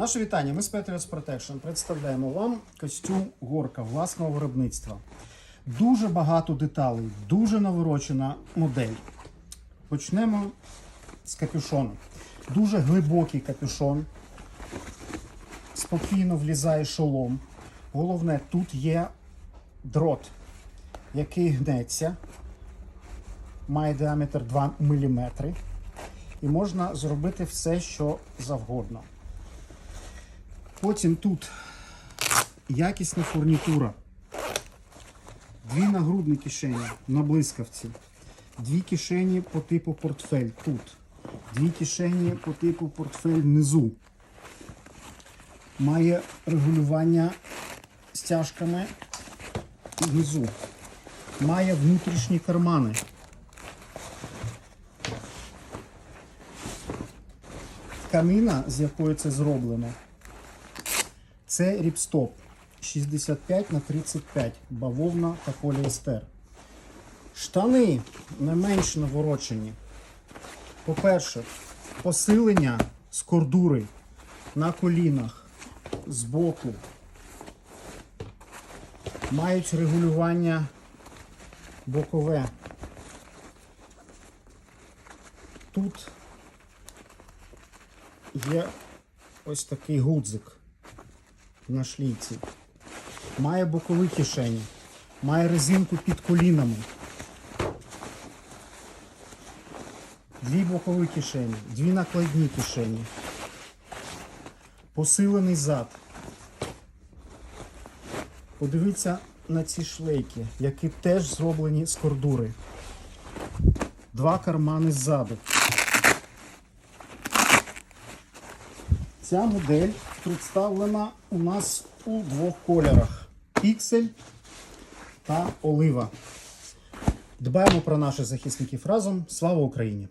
Наше вітання. Ми з Patriots Protection представляємо вам костюм горка власного виробництва. Дуже багато деталей, дуже наворочена модель. Почнемо з капюшону. Дуже глибокий капюшон. Спокійно влізає шолом. Головне, тут є дрот, який гнеться, має діаметр 2 мм. І можна зробити все, що завгодно. Потім тут якісна фурнітура. Дві нагрудні кишені на блискавці. Дві кишені по типу портфель тут. Дві кишені по типу портфель внизу. Має регулювання стяжками внизу. Має внутрішні кармани. Тканина, з якої це зроблено, це ріпстоп 65 на 35 бавовна та поліестер. Штани не менш наворочені. По-перше, посилення з кордури на колінах з боку. Мають регулювання бокове. Тут є ось такий гудзик на шліці. Має бокові кишені, має резинку під колінами. Дві бокові кишені, дві накладні кишені. Посилений зад. Подивіться на ці шлейки, які теж зроблені з кордури. Два кармани ззаду. Ця модель представлена у нас у двох кольорах: піксель та олива. Дбаємо про наших захисників разом. Слава Україні!